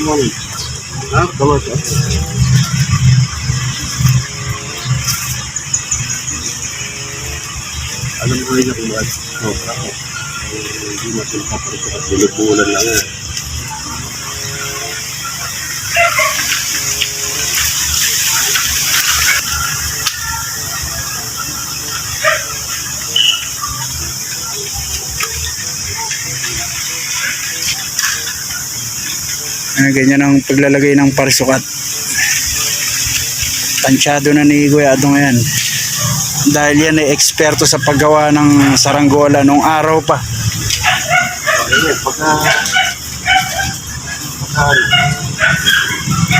Limang. Ha? Gawas ah. Alam ko rin na kung ako. Hindi natin paparito at bulubulan lang eh. Ano, ganyan ang paglalagay ng parisukat. Tansyado na ni Kuya Adong yan. Dahil yan ay eksperto sa paggawa ng saranggola nung araw pa. Ayun, pagka... Pagka...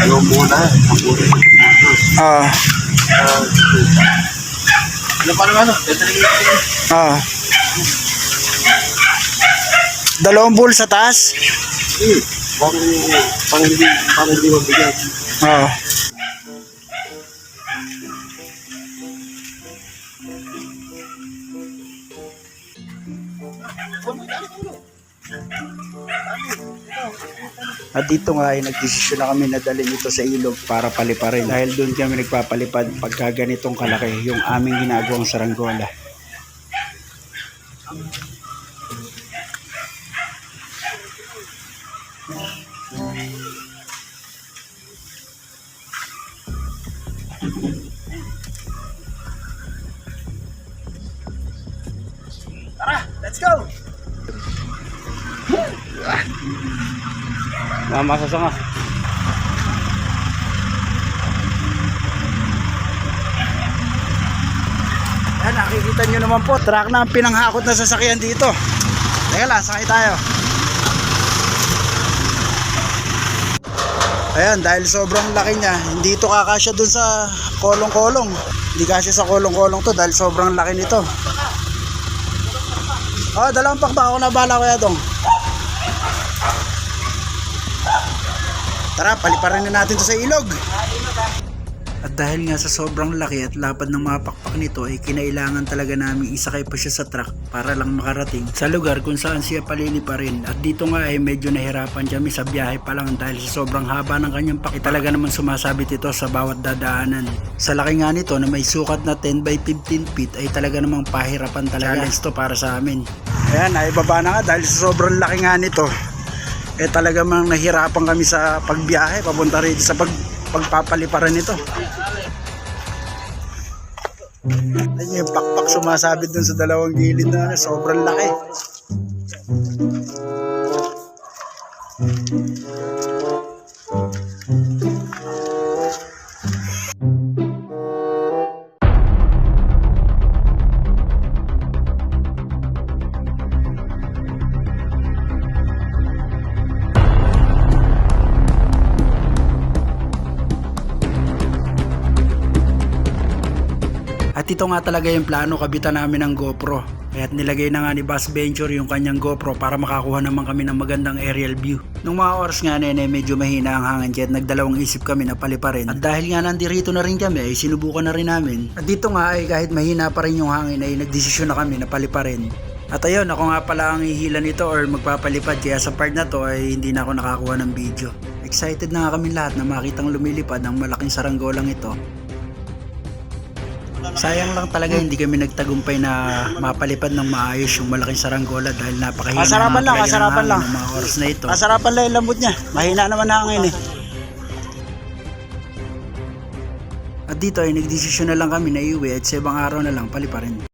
Ano muna. Ah, Ano pa naman? Ah. Dalawang bowl sa taas? Hmm. Parang, parang hindi, parang hindi mabigat. Ah. At dito nga ay nagdesisyon na kami na dalhin ito sa ilog para paliparin. Dahil doon kami nagpapalipad pagka ganitong kalaki yung aming ginagawang saranggola. Let's go! Mama sa sanga. Yan, nakikita nyo naman po, truck na ang pinanghakot na sasakyan dito. Teka lang, sakay tayo. Ayan, dahil sobrang laki niya, hindi ito kakasya dun sa kolong-kolong. Hindi kasya sa kolong-kolong to dahil sobrang laki nito. Oh, dalawang pakpak ako na bala kuya dong. Tara, paliparin na natin to sa ilog. At dahil nga sa sobrang laki at lapad ng mga pakpak nito ay kinailangan talaga namin isakay pa siya sa truck para lang makarating sa lugar kung saan siya paliliparin. At dito nga ay medyo nahirapan kami sa biyahe pa lang dahil sa sobrang haba ng kanyang pak. Ay talaga naman sumasabit ito sa bawat dadaanan. Sa laki nga nito na may sukat na 10 by 15 feet ay talaga namang pahirapan talaga. Challenge to para sa amin. Ayan, ay baba na nga dahil sa sobrang laki nga nito eh talaga mang nahirapan kami sa pagbiyahe papunta rito sa pag, pagpapaliparan nito. Ayun yung pakpak sumasabit dun sa dalawang gilid na sobrang laki. Ito nga talaga yung plano kabitan namin ng GoPro. Kaya't nilagay na nga ni Bass Venture yung kanyang GoPro para makakuha naman kami ng magandang aerial view. Nung mga oras nga nene medyo mahina ang hangin kaya't nagdalawang isip kami na paliparin. At dahil nga nandirito na rin kami ay sinubukan na rin namin. At dito nga ay kahit mahina pa rin yung hangin ay nagdesisyon na kami na paliparin. At ayun, ako nga pala ang ihila nito or magpapalipad kaya sa part na to ay hindi na ako nakakuha ng video. Excited na nga kami lahat na makitang lumilipad ang malaking saranggolang ito Sayang lang talaga hindi kami nagtagumpay na mapalipad ng maayos yung malaking saranggola dahil napakahina Kasarapan lang, talaga ng kasarapan hangin lang. ng mga oras na ito. Masarapan lang yung lambot niya. Mahina naman ang hangin eh. At dito ay nagdesisyon na lang kami na iuwi at sa ibang araw na lang paliparin.